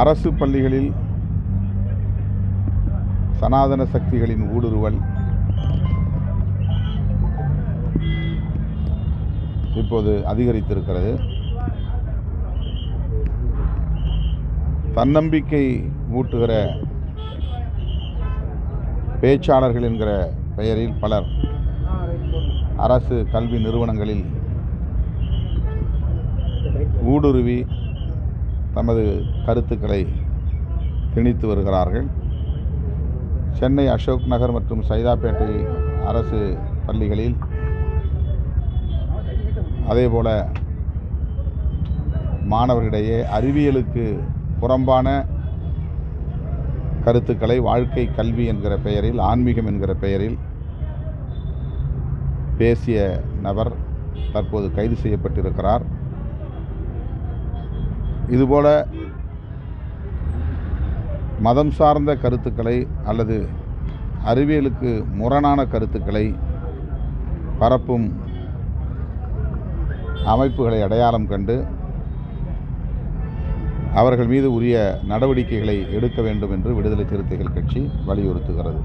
அரசு பள்ளிகளில் சனாதன சக்திகளின் ஊடுருவல். இப்போது அதிகரித்திருக்கிறது. தன்னம்பிக்கை ஊட்டுகிற பேச்சாளர்கள் என்கிற பெயரில் பலர் அரசு கல்வி நிறுவனங்களில் ஊடுருவி தமது கருத்துக்களை திணித்து வருகிறார்கள். சென்னை அசோக் நகர் மற்றும் சைதாப்பேட்டை அரசு பள்ளிகளில் அதேபோல மாணவர்களிடையே அறிவியலுக்கு புறம்பான கருத்துக்களை வாழ்க்கை கல்வி என்கிற பெயரில் ஆன்மீகம் என்கிற பெயரில் பேசிய நபர் தற்போது கைது செய்யப்பட்டிருக்கிறார். இதுபோல மதம் சார்ந்த கருத்துக்களை அல்லது அறிவியலுக்கு முரணான கருத்துக்களை பரப்பும் அமைப்புகளை அடையாளம் கண்டு அவர்கள் மீது உரிய நடவடிக்கைகளை எடுக்க வேண்டும் என்று விடுதலை சிறுத்தைகள் கட்சி வலியுறுத்துகிறது.